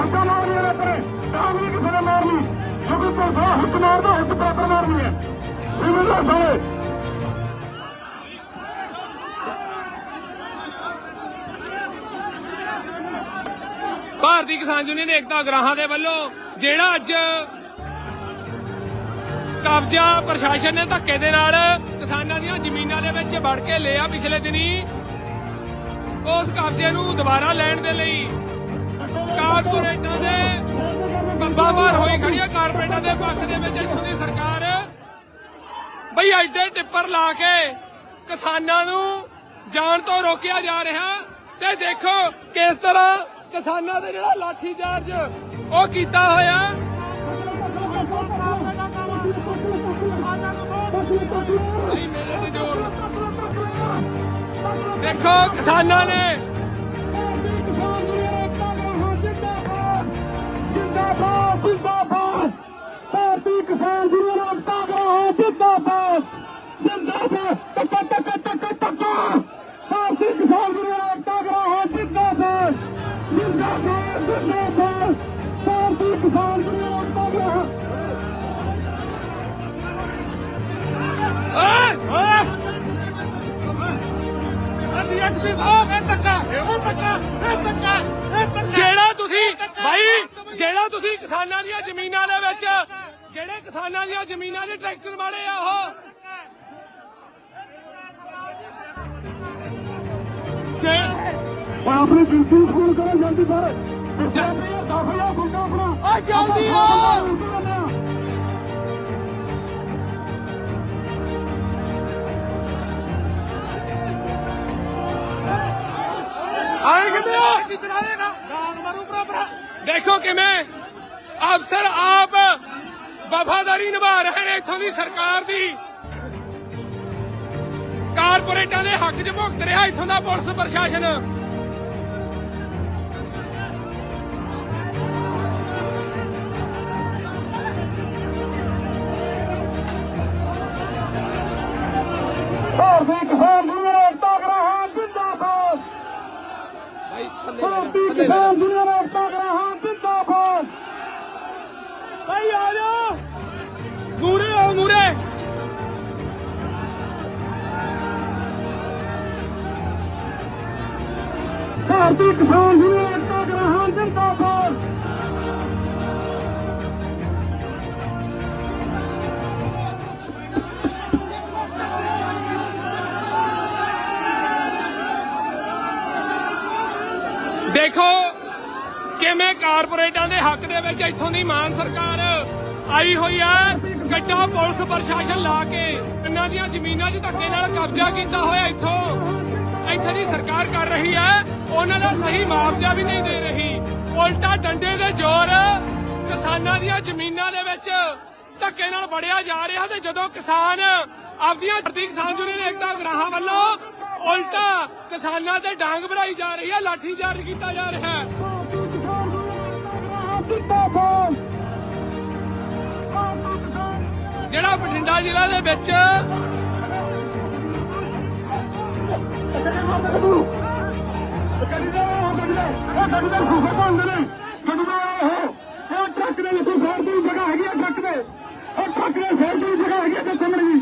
ਹੱਕਾਂ ਮਾਰਨੀਆਂ ਨੇ ਕਰੇ, ਤਾਂ ਵੀ ਕਿਸੇ ਨੇ ਮਾਰਨੀ ਕਿਉਂਕਿ ਪੁਲਿਸ ਹੁੱਕ ਮਾਰਦਾ ਹੁੱਕ ਬਰਾਬਰ ਮਾਰਨੀ ਹੈ। ਜ਼ਿਮੀਂਦਾਰ ਸਾਰੇ ਭਾਰਤੀ ਕਿਸਾਨ ਯੂਨੀਅਨ ਏਕਤਾ ਗ੍ਰਾਹਾਂ ਦੇ ਵੱਲੋਂ ਜਿਹੜਾ ਅੱਜ ਕਬਜ਼ਾ ਪ੍ਰਸ਼ਾਸਨ ਨੇ ਧੱਕੇ ਦੇ ਨਾਲ ਕਿਸਾਨਾਂ ਦੀਆਂ ਜ਼ਮੀਨਾਂ ਦੇ ਵਿੱਚ ਵੜ ਕੇ ਲਿਆ ਪਿਛਲੇ ਦਿਨੀ, ਉਸ ਕਬਜ਼ੇ ਨੂੰ ਦੁਬਾਰਾ ਲੈਣ ਦੇ ਲਈ ਕਾਰਪੋਰੇਟਾਂ ਦੇ ਬੰਬਾਵਾਰ ਹੋਈ ਖੜੀਆਂ ਕਾਰਪੋਰੇਟਾਂ ਦੇ ਪੱਖ ਦੇ ਵਿੱਚ ਇੱਥੋਂ ਦੀ ਸਰਕਾਰ। ਬਈ ਐਡੇ ਟਿੱਪਰ ਲਾ ਕੇ ਕਿਸਾਨਾਂ ਨੂੰ ਜਾਣ ਤੋਂ ਰੋਕਿਆ ਜਾ ਰਿਹਾ ਤੇ ਦੇਖੋ ਕਿਸ ਤਰ੍ਹਾਂ ਕਿਸਾਨਾਂ ਦੇ ਜਿਹੜਾ ਲਾਠੀ ਚਾਰਜ ਉਹ ਕੀਤਾ ਹੋਇਆ। ਦੇਖੋ ਕਿਸਾਨਾਂ ਨੇ ਜਿੰਦਾਬਾਦ ਜਿੰਦਾਬਾਦ, ਟੱਕਾ ਟੱਕਾ ਟੱਕਾ ਟੱਕਾ। ਭਾਰਤੀ ਕਿਸਾਨ ਯੂਨੀਅਨ ਏਕਤਾ ਗ੍ਰਾਹਾਂ ਜਿੰਦਾਬਾਦ ਜਿੰਦਾਬਾਦ ਜਿੰਦਾਬਾਦ। ਭਾਰਤੀ ਕਿਸਾਨ ਯੂਨੀਅਨ ਏਕਤਾ ਗ੍ਰਾਹਾਂ ਓਏ ਡੀਐਸਪੀ ਸਾਹਿਬ ਇਹ ਧੱਕਾ ਇਹ ਧੱਕਾ ਇਹ ਧੱਕਾ ਜਿਹੜਾ ਤੁਸੀਂ ਭਾਈ ਜਿਹੜਾ ਤੁਸੀਂ ਕਿਸਾਨਾਂ ਦੀਆਂ ਜ਼ਮੀਨਾਂ ਦੇ ਵਿੱਚ ਜਿਹੜੇ ਕਿਸਾਨਾਂ ਦੀਆਂ ਜ਼ਮੀਨਾਂ ਦੇ ਟਰੈਕਟਰ ਵਾਲੇ ਆ ਉਹ। ਜੇ ਆਪਣੀ ਗਿਣਤੀ ਨੂੰ ਫੋਨ ਕਰੋ ਜਲਦੀ ਸਾਰੇ। ਦਾਖਲਾ ਆਪਣਾ। ਜਲਦੀ ਆ ਆਏ ਕਿਵੇਂ ਬਰਾਬਰ ਦੇਖੋ ਕਿਵੇਂ। ਅਫਸਰ ਆਪ ਵਫਾਦਾਰੀ ਨਿਭਾ ਰਹੇ ਨੇ ਇੱਥੋਂ ਦੀ ਸਰਕਾਰ ਦੀ। ਕਾਰਪੋਰੇਟਾਂ ਦੇ ਹੱਕ 'ਚ ਭੁਗਤ ਰਿਹਾ ਇੱਥੋਂ ਦਾ ਪੁਲਿਸ ਪ੍ਰਸ਼ਾਸਨ। ਭਾਰਤੀ ਕਿਸਾਨ ਯੂਨੀਅਨ ਏਕਤਾ ਗ੍ਰਾਹਾਂ ਜਿੰਦਾਬਾਦ। ਭਾਈ ਭਾਰਤੀ ਕਿਸਾਨ ਯੂਨੀਅਨ ਮੂਰੇ ਆ ਮੂਰੇ ਭਾਰਤੀ ਕਿਸਾਨ ਯੂਨੀਅਨ ਏਕਤਾ ਗ੍ਰਾਹਾਂ ਜਿੰਦਾਬਾਦ। ਦੇਖੋ ਕਿਵੇਂ ਕਾਰਪੋਰੇਟਾਂ ਦੇ ਹੱਕ ਦੇ ਵਿੱਚ ਇੱਥੋਂ ਦੀ ਮਾਨ ਸਰਕਾਰ ਆਈ ਹੋਈ ਹੈ। ਗੱਡਾ ਪੁਲਿਸ ਪ੍ਰਸ਼ਾਸਨ ਲਾ ਕੇ ਇਹਨਾਂ ਦੀਆਂ ਜ਼ਮੀਨਾਂ 'ਚ ਧੱਕੇ ਨਾਲ ਕਬਜ਼ਾ ਕੀਤਾ ਹੋਇਆ ਇੱਥੋਂ। ਇੱਥੇ ਦੀ ਸਰਕਾਰ ਕਰ ਰਹੀ ਹੈ। ਉਹਨਾਂ ਦਾ ਸਹੀ ਮੁਆਵਜ਼ਾ ਵੀ ਨਹੀਂ ਦੇ ਰਹੀ। ਉਲਟਾ ਡੰਡੇ ਦੇ ਜ਼ੋਰ ਕਿਸਾਨਾਂ ਦੀਆਂ ਜ਼ਮੀਨਾਂ ਦੇ ਵਿੱਚ ਧੱਕੇ ਨਾਲ ਵੜਿਆ ਜਾ ਰਿਹਾ ਤੇ ਜਦੋਂ ਕਿਸਾਨ ਆਪਦੀਆਂ ਧਰਤੀ ਕਿਸਾਨ ਯੂਨੀਅਨ ਏਕਤਾ ਗ੍ਰਾਹਾਂ ਵੱਲੋਂ ਉਲਟਾ ਕਿਸਾਨਾਂ ਤੇ ਡਾਂਗ ਭਰਾਈ ਜਾ ਰਹੀ ਹੈ ਲਾਠੀ ਚਾਰਜ ਕੀਤਾ ਜਾ ਰਿਹਾ ਹੈ। ਜਿਹੜਾ ਬਠਿੰਡਾ ਜ਼ਿਲ੍ਹਾ ਦੇ ਵਿੱਚ ਉਹ ਟਰੱਕ ਦੇ ਵਿੱਚ ਫੇਰ ਦੀ ਜਗ੍ਹਾ ਹੈਗੀ ਆ, ਟਰੱਕ ਦੇ। ਉਹ ਟਰੱਕ ਦੇ ਫੇਰ ਦੀ ਜਗ੍ਹਾ ਹੈਗੀ ਆ ਤੇ ਸਾਹਮਣੇ ਜੀ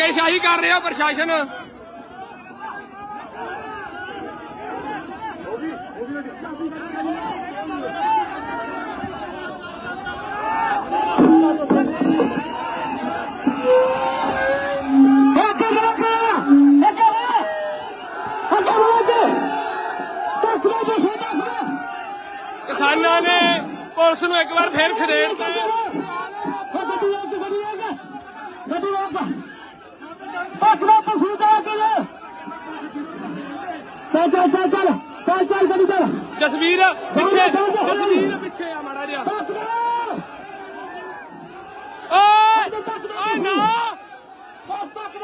ਧੱਕੇਸ਼ਾਹੀ ਕਰ ਰਿਹਾ ਪ੍ਰਸ਼ਾਸਨ। ਉਹ ਕਿਹੜਾ ਕਿਹੜਾ ਇਹ ਕਿਹੜਾ ਉਹ ਕਿਹੜਾ ਟਰੱਕ ਦੇ ਵਿੱਚ ਫੇਰ ਕਿਸਾਨਾਂ ਨੇ ਪੁਲਿਸ ਨੂੰ ਇੱਕ ਵਾਰ ਫੇਰ ਖਦੇੜਤਾ ਚੱਲ ਚੱਲ ਚੱਲ ਚੱਲ ਚੱਲ ਚੱਲ ਗੱਡੀ ਚੱਲ। ਜਸਵੀਰ ਪਿੱਛੇ। ਜਸਵੀਰ ਪਿੱਛੇ ਆ ਮਾੜਾ ਜਿਹਾ। ਓਏ! ਨਾ!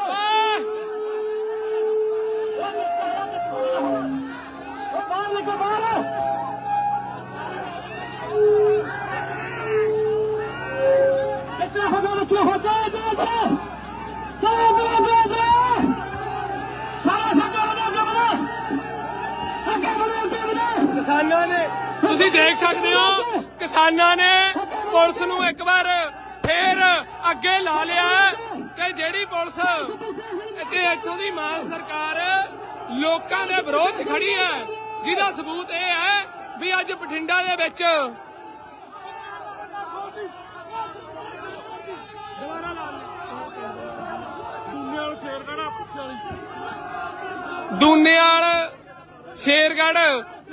ਓਏ! ਇੱਥੇ ਹੋ ਜਾ ਹੋ ਜਾ। ਤੁਸੀਂ ਦੇਖ ਸਕਦੇ ਹੋ ਕਿਸਾਨਾਂ ਨੇ ਪੁਲਿਸ ਨੂੰ ਇੱਕ ਵਾਰ ਫੇਰ ਅੱਗੇ ਲਾ ਲਿਆ ਕਿ ਜਿਹੜੀ ਪੁਲਿਸ ਤੇ ਇੱਥੋਂ ਦੀ ਮਾਨ ਸਰਕਾਰ ਲੋਕਾਂ ਦੇ ਵਿਰੋਧ 'ਚ ਖੜੀ ਹੈ, ਜਿਹਦਾ ਸਬੂਤ ਇਹ ਹੈ ਵੀ ਅੱਜ ਬਠਿੰਡਾ ਦੇ ਵਿੱਚ ਦੂਨੇਵਾਲ ਸ਼ੇਰਗੜ੍ਹ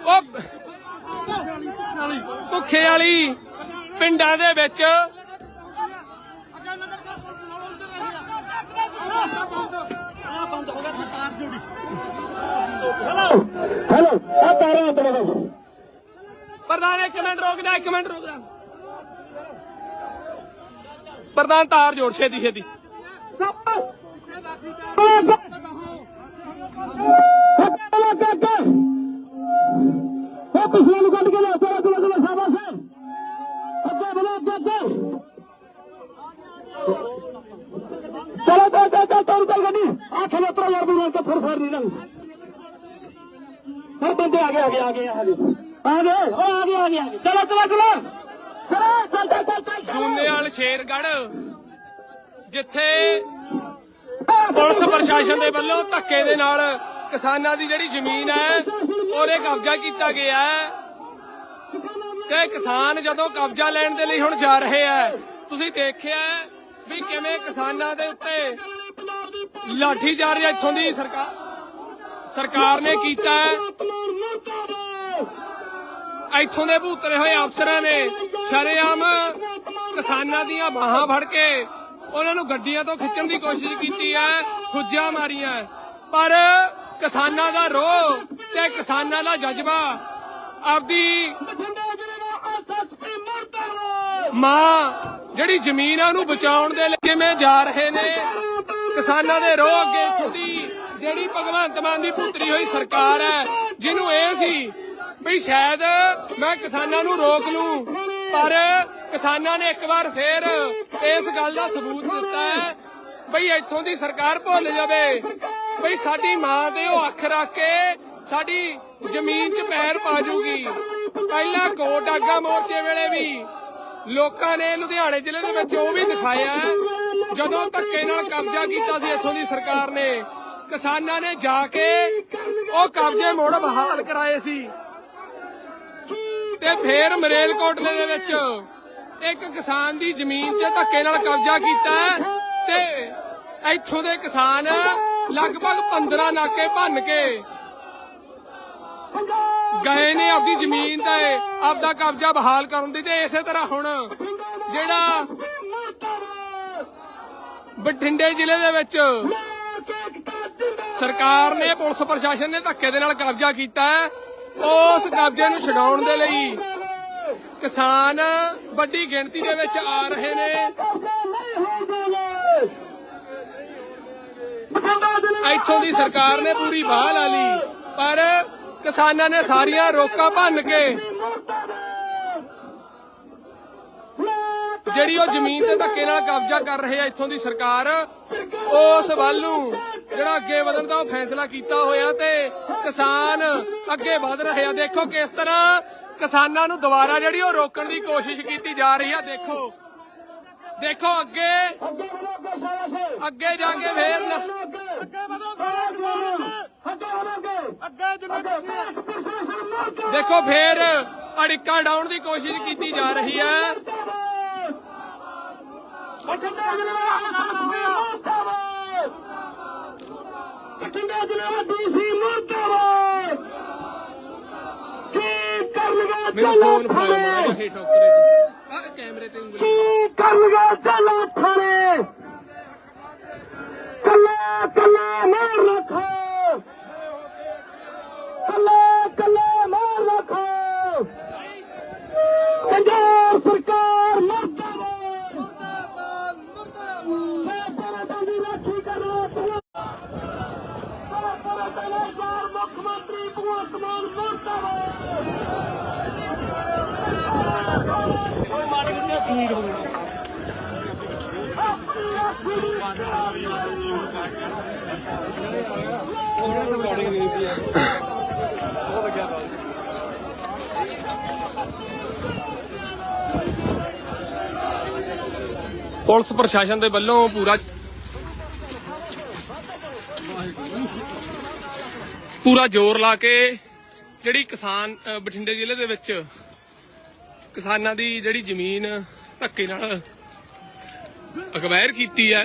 ਉਹ ਭੁੱਖੇ ਵਾਲੀ ਪਿੰਡਾਂ ਦੇ ਵਿੱਚ। ਹੈਲੋ ਆ ਤਾਰਾਂ ਪ੍ਰਧਾਨ ਇੱਕ ਮਿੰਟ ਰੁਕ ਜਾ ਇੱਕ ਮਿੰਟ ਰੁਕ ਜਾ। ਪ੍ਰਧਾਨ ਤਾਰ ਜੋੜ ਛੇਤੀ ਛੇਤੀ। ਉਹ ਪਿਛਲੇ ਨੂੰ ਕੱਢ ਕੇ ਲਿਆ ਚਲੋ ਚਲੋ ਚਲੋ ਸ਼ਾਬਾਸ਼ ਅੱਗੇ ਬਣਾ ਅੱਗੇ ਅੱਗੇ। ਚਲੋ ਚੱਲ ਚੱਲ ਚੱਲ ਤੋੜ ਚੱਲ ਗੱਡੀ। ਆ ਖਲੇ ਉਤਰੋ ਯਾਰ ਦੂਰ ਕੇ ਫਿਰ ਫੇਰ ਨਹੀਂ ਲੰਗ ਫਿਰ ਬੰਦੇ ਆ ਗਏ ਆ ਗਏ ਆ ਗਏ ਆ ਗਏ। ਆ ਗਏ ਉਹ ਆ ਗਏ ਆ ਗਏ ਆ ਗਏ। ਚਲੋ ਚਲੋ ਚਲੋ। ਚਲੋ ਚੱਲ ਚੱਲ ਚੱਲ ਚੱਲ ਦੂਨੇਵਾਲ ਸ਼ੇਰਗੜ੍ਹ ਜਿੱਥੇ ਪੁਲਿਸ ਪ੍ਰਸ਼ਾਸਨ ਦੇ ਵੱਲੋਂ ਧੱਕੇ ਦੇ ਨਾਲ ਕਿਸਾਨਾਂ ਦੀ ਜਿਹੜੀ ਜ਼ਮੀਨ ਹੈ ਔਰ ਇਹ ਕਬਜ਼ਾ ਕੀਤਾ ਗਿਆ ਹੈ। ਤੇ ਕਿਸਾਨ ਜਦੋਂ ਕਬਜ਼ਾ ਲੈਣ ਦੇ ਲਈ ਹੁਣ ਜਾ ਰਹੇ ਆ ਤੁਸੀਂ ਦੇਖਿਆ ਵੀ ਕਿਵੇਂ ਕਿਸਾਨਾਂ ਦੇ ਉੱਤੇ ਲਾਠੀ ਚਾਰਜ ਇੱਥੋਂ ਦੀ ਸਰਕਾਰ। ਸਰਕਾਰ ਨੇ ਕੀਤਾ ਹੈ। ਇੱਥੋਂ ਦੇ ਭੂਤਰੇ ਹੋਏ ਅਫਸਰਾਂ ਨੇ ਸ਼ਰੇਆਮ ਕਿਸਾਨਾਂ ਦੀਆਂ ਬਾਹਾਂ ਫੜ ਕੇ ਉਹਨਾਂ ਨੂੰ ਗੱਡੀਆਂ ਤੋਂ ਖਿੱਚਣ ਦੀ ਕੋਸ਼ਿਸ਼ ਕੀਤੀ ਹੈ, ਖੁੱਜਾ ਮਾਰੀਆਂ ਪਰ ਕਿਸਾਨਾਂ ਦਾ ਰੋਹ ਤੇ ਕਿਸਾਨਾਂ ਦਾ ਜਜ਼ਬਾ। ਆਪਦੀ ਮਾਂ ਜਿਹੜੀ ਜ਼ਮੀਨ ਆ ਉਹਨੂੰ ਬਚਾਉਣ ਦੇ ਲਈ ਕਿਵੇਂ ਜਾ ਰਹੇ ਨੇ, ਕਿਸਾਨਾਂ ਦੇ ਰੋਹ ਅੱਗੇ ਖੁਦੀ ਜਿਹੜੀ ਭਗਵੰਤ ਮਾਨ ਦੀ ਪੁੱਤਰੀ ਹੋਈ ਸਰਕਾਰ ਹੈ, ਜਿਹਨੂੰ ਇਹ ਸੀ ਵੀ ਸ਼ਾਇਦ ਮੈਂ ਕਿਸਾਨਾਂ ਨੂੰ ਰੋਕ ਲੂੰ, ਪਰ ਕਿਸਾਨਾਂ ਨੇ ਇੱਕ ਵਾਰ ਫੇਰ ਇਸ ਗੱਲ ਦਾ ਸਬੂਤ ਦਿੱਤਾ ਹੈ ਬਈ ਇੱਥੋਂ ਦੀ ਸਰਕਾਰ ਭੁੱਲ ਜਾਵੇ। ਬਈ ਸਾਡੀ ਮਾਂ ਦੇ ਉਹ ਅੱਖ ਰੱਖ ਕੇ ਸਾਡੀ ਜ਼ਮੀਨ 'ਚ ਪੈਰ ਪਾ ਜੂਗੀ। ਪਹਿਲਾਂ ਕੋਟ ਮੋਰਚੇ ਵੇਲੇ ਵੀ ਲੋਕਾਂ ਨੇ ਲੁਧਿਆਣੇ ਜ਼ਿਲ੍ਹੇ ਦੇ ਵਿੱਚ ਉਹ ਵੀ ਦਿਖਾਇਆ ਜਦੋਂ ਧੱਕੇ ਨਾਲ ਕਬਜ਼ਾ ਕੀਤਾ ਸੀ ਇੱਥੋਂ ਦੀ ਸਰਕਾਰ ਨੇ, ਕਿਸਾਨਾਂ ਨੇ ਜਾ ਕੇ ਉਹ ਕਬਜ਼ੇ ਮੁੜ ਬਹਾਲ ਕਰਾਏ ਸੀ। ਤੇ ਫੇਰ ਮਰੇਲਕੋਟਲੇ ਦੇ ਵਿੱਚ ਇੱਕ ਕਿਸਾਨ ਦੀ ਜ਼ਮੀਨ 'ਤੇ ਧੱਕੇ ਨਾਲ ਕਬਜ਼ਾ ਕੀਤਾ ਤੇ ਇੱਥੋਂ ਦੇ ਕਿਸਾਨ ਲਗਭਗ 15 ਨਾਕੇ ਭੰਨ ਕੇ ਗਏ ਨੇ ਆਪਦੀ ਜ਼ਮੀਨ ਤੇ, ਆਪਦਾ ਕਬਜ਼ਾ ਬਹਾਲ ਕਰਨ ਦੀ ਤੇ ਇਸੇ ਤਰ੍ਹਾਂ ਹੁਣ ਜਿਹੜਾ ਬਠਿੰਡੇ ਜ਼ਿਲ੍ਹੇ ਦੇ ਵਿੱਚ ਸਰਕਾਰ ਨੇ, ਪੁਲਿਸ ਪ੍ਰਸ਼ਾਸਨ ਨੇ ਧੱਕੇ ਦੇ ਨਾਲ ਕਬਜ਼ਾ ਕੀਤਾ ਹੈ। ਉਸ ਕਬਜ਼ੇ ਨੂੰ ਛਡਾਉਣ ਦੇ ਲਈ ਕਿਸਾਨ ਵੱਡੀ ਗਿਣਤੀ ਦੇ ਵਿੱਚ ਆ ਰਹੇ ਨੇ। ਇੱਥੋਂ ਦੀ ਸਰਕਾਰ ਨੇ ਪੂਰੀ ਬਾਹ ਲਾ ਲਈ, ਪਰ ਕਿਸਾਨਾਂ ਨੇ ਸਾਰੀਆਂ ਰੋਕਾਂ ਭੰਨ ਕੇ ਜਿਹੜੀ ਉਹ ਜ਼ਮੀਨ ਤੇ ਧੱਕੇ ਨਾਲ ਕਬਜ਼ਾ ਕਰ ਰਹੇ ਆ ਇੱਥੋਂ ਦੀ ਸਰਕਾਰ, ਉਸ ਵੱਲ ਨੂੰ ਜਿਹੜਾ ਅੱਗੇ ਵਧਣ ਦਾ ਉਹ ਫੈਸਲਾ ਕੀਤਾ ਹੋਇਆ ਤੇ ਕਿਸਾਨ ਅੱਗੇ ਵਧ ਰਹੇ ਆ। ਦੇਖੋ ਕਿਸ ਤਰ੍ਹਾਂ ਕਿਸਾਨਾਂ ਨੂੰ ਦੁਬਾਰਾ ਜਿਹੜੀ ਉਹ ਰੋਕਣ ਦੀ ਕੋਸ਼ਿਸ਼ ਕੀਤੀ ਜਾ ਰਹੀ ਆ, ਦੇਖੋ। ਦੇਖੋ ਅੱਗੇ। ਅੱਗੇ ਜਾ ਕੇ ਫੇਰ ਨ- ਅੱਗੇ ਵਧੋ ਸਾਰੇ ਕਿਸਾਨ ਅੱਗੇ ਜਿੰਨੇ ਪਿੱਛੇ। ਦੇਖੋ ਫੇਰ ਅੜਿੱਕਾ ਡਾਉਣ ਦੀ ਕੋਸ਼ਿਸ਼ ਕੀਤੀ ਜਾ ਰਹੀ ਹੈ। ਬਠਿੰਡਾ ਜ਼ਿਲ੍ਹਾ ਡੀਸੀ ਮੁਰਦਾਬਾਦ ਕੀ ਕਰਨਗਾ ਮੇਰਾ ਫੋਨ ਠੋਕਰੇ ਕੈਮਰੇ ਤੇ ਉਂਗਲੀ ਕੀ ਕਰਨਗੇ ਜੇਲਾ ਥਾਣੇ। ਕੱਲਾ ਕੱਲਾ ਨਾ ਰੱਖੋ। ਕੱਲਾ ਕੱਲਾ ਨਾ ਰੱਖੋ। ਪੰਜਾਬ ਸਰਕਾਰ ਮਰਦਾਬਾਦ। ਮਰਦਾਬਾਦ ਮਰਦਾਬਾਦ ਦੀ ਰਾਖੀ ਕਰੋ ਸਾਰਾ ਸਾਰਾ ਸ਼ਹਿਰ ਮੁੱਖ ਮੰਤਰੀ ਭਗਵੰਤ ਮਾਨ ਮਰਦਾਬਾਦ। ਕੋਈ ਮਾਰ ਕੇ ਤਸਵੀਰ ਹੋ ਗਈ ਪੁਲਿਸ ਪ੍ਰਸ਼ਾਸਨ ਦੇ ਵੱਲੋਂ ਪੂਰਾ ਪੂਰਾ ਜ਼ੋਰ ਲਾ ਕੇ ਜਿਹੜੀ ਕਿਸਾਨ ਬਠਿੰਡੇ ਜ਼ਿਲ੍ਹੇ ਦੇ ਵਿੱਚ ਕਿਸਾਨਾਂ ਦੀ ਜਿਹੜੀ ਜ਼ਮੀਨ ਧੱਕੇ ਨਾਲ ਅਕਵਾਇਰ ਕੀਤੀ ਹੈ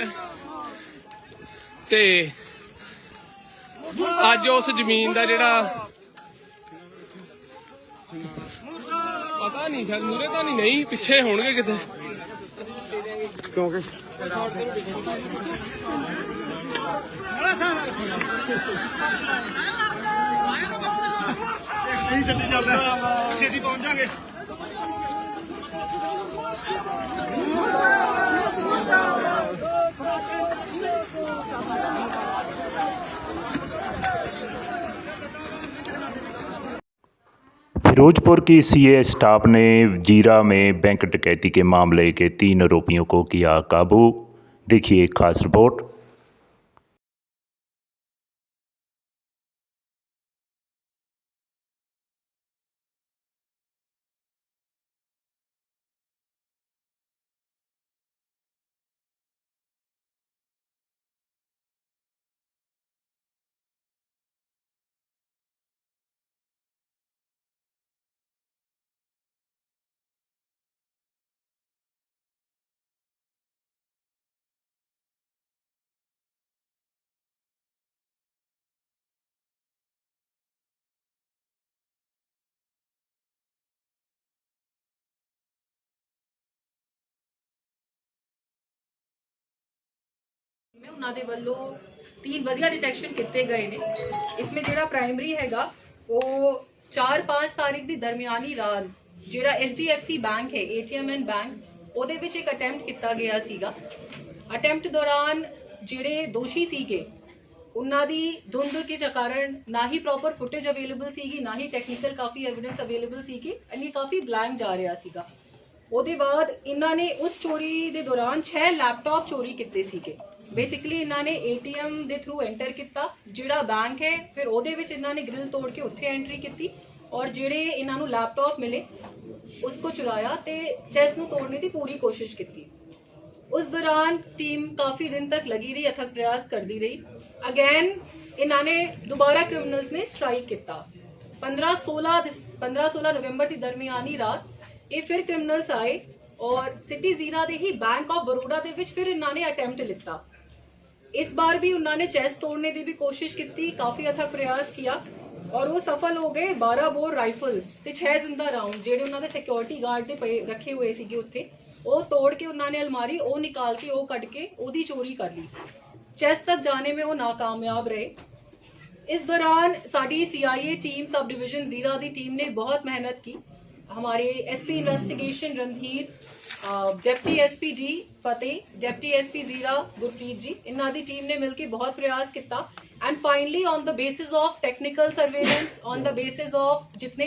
ਤੇ ਅੱਜ ਉਸ ਜ਼ਮੀਨ ਦਾ ਜਿਹੜਾ ਪਤਾ ਨਹੀਂ ਸ਼ਾਇਦ ਮੂਰੇ ਤਾਂ ਨਹੀਂ ਨਹੀਂ ਪਿੱਛੇ ਹੋਣਗੇ ਕਿਤੇ। ਨਹੀਂ ਚੱਲੀ ਚੱਲਦਾ ਛੇਤੀ ਪਹੁੰਚ ਜਾਗੇ। फिरोजपुर की सीए स्टाफ ने जीरा में बैंक डकैती के मामले के तीन आरोपियों को किया काबू देखिए खास रिपोर्ट ਮੈਂ ਉਹਨਾਂ ਦੇ ਵੱਲੋਂ ਤਿੰਨ ਵਧੀਆ ਡਿਟੈਕਸ਼ਨ ਕੀਤੇ ਗਏ ਨੇ। ਇਸਮੇ ਜਿਹੜਾ ਪ੍ਰਾਇਮਰੀ ਹੈਗਾ, ਉਹ 4-5 ਤਾਰੀਖ ਦੀ ਦਰਮਿਆਨੀ ਰਾਤ ਜਿਹੜਾ HDFC ਬੈਂਕ ਹੈ ATM ਬੈਂਕ ਉਹਦੇ ਵਿੱਚ ਇੱਕ ਅਟੈਂਪਟ ਕੀਤਾ ਗਿਆ ਸੀਗਾ। ਅਟੈਂਪਟ ਦੌਰਾਨ ਜਿਹੜੇ ਦੋਸ਼ੀ ਸੀਗੇ, ਉਹਨਾਂ ਦੀ ਧੁੰਦ ਕੇ ਕਾਰਨ ਨਾ ਹੀ ਪ੍ਰੋਪਰ ਫੁਟੇਜ ਅਵੇਲੇਬਲ ਸੀਗੀ, ਨਾ ਹੀ ਟੈਕਨੀਕਲ ਕਾਫੀ ਐਵੀਡੈਂਸ ਅਵੇਲੇਬਲ ਸੀਗੀ ਇਹ ਕਾਫੀ ਬਲੈਂਕ ਜਾ ਰਿਹਾ ਸੀਗਾ। ਉਹਦੇ ਬਾਅਦ ਇਹਨਾਂ ਨੇ ਉਸ ਚੋਰੀ ਦੇ ਦੌਰਾਨ 6 ਲੈਪਟਾਪ ਚੋਰੀ ਕੀਤੇ ਸੀਗੇ। ਬੇਸਿਕਲੀ ਇਹਨਾਂ ਨੇ ATM ਦੇ ਥਰੂ ਐਂਟਰ ਕੀਤਾ ਜਿਹੜਾ ਬੈਂਕ ਹੈ ਫਿਰ ਉਹਦੇ ਵਿੱਚ ਇਹਨਾਂ ਨੇ ਗ੍ਰਿਲ ਤੋੜ ਕੇ ਉੱਥੇ ਐਂਟਰੀ ਕੀਤੀ ਔਰ ਜਿਹੜੇ ਇਹਨਾਂ ਨੂੰ ਲੈਪਟਾਪ ਮਿਲੇ ਉਸ ਕੋ ਚੁਰਾਇਆ ਤੇ ਚੈਸ ਨੂੰ ਤੋੜਨੇ ਦੀ ਪੂਰੀ ਕੋਸ਼ਿਸ਼ ਕੀਤੀ ਉਸ ਦੌਰਾਨ ਟੀਮ ਕਾਫੀ ਦਿਨ ਤੱਕ ਲਗੀ ਰਹੀ ਅਥਕ ਪ੍ਰਯਾਸ ਕਰਦੀ ਰਹੀ ਅਗੇਨ ਇਹਨਾਂ ਨੇ ਦੁਬਾਰਾ ਕ੍ਰਿਮੀਨਲਸ ਨੇ ਸਟ੍ਰਾਈਕ ਕੀਤਾ 15 16 ਦਿਸ- 15 16 ਨਵੰਬਰ ਦੀ ਦਰਮਿਆਨੀ ਰਾਤ ਇਹ ਫਿਰ ਕ੍ਰਿਮੀਨਲਸ ਆਏ ਔਰ ਸਿਟੀ ਜ਼ੀਰਾ ਦੇ ਹੀ ਬੈਂਕ ਆਫ ਬਰੋਡਾ ਦੇ ਵਿੱਚ ਫਿਰ ਇਹਨਾਂ ਨੇ ਅਟੈਂਪਟ ਲਿੱਤਾ ਇਸ ਬਾਰ ਵੀ ਉਹਨਾਂ ਨੇ ਚੈਸ ਤੋੜਨੇ ਦੀ ਵੀ ਕੋਸ਼ਿਸ਼ ਕੀਤੀ ਕਾਫੀ ਅਥਕ ਪ੍ਰਯਾਸ ਕੀਤਾ ਔਰ ਉਹ ਸਫਲ ਹੋ ਗਏ 12 ਬੋਰ ਰਾਈਫਲ ਤੇ 6 ਜ਼ਿੰਦਾ ਰਾਉਂਡ ਜਿਹੜੇ ਉਹਨਾਂ ਦੇ ਸਿਕਿਉਰਿਟੀ ਗਾਰਡ ਦੇ ਪਏ ਰੱਖੇ ਹੋਏ ਸੀਗੇ ਉੱਥੇ ਉਹ ਤੋੜ ਕੇ ਉਹਨਾਂ ਨੇ ਅਲਮਾਰੀ ਉਹ ਨਿਕਾਲ ਕੇ ਉਹ ਕੱਢ ਕੇ ਉਹਦੀ ਚੋਰੀ ਕਰ ਲਈ ਚੈਸ ਤੱਕ ਜਾਣੇ में वो नाकामयाब रहे इस दौरान sari CIA team sub division Zira दी टीम ने बहुत मेहनत की हमारे SP investigation Randhir deputy SP D Fateh deputy SP Zira Gurpreet ji इन्हों की टीम ने मिलकर बहुत प्रयास किया and finally on the basis of technical surveillance on the basis of जितने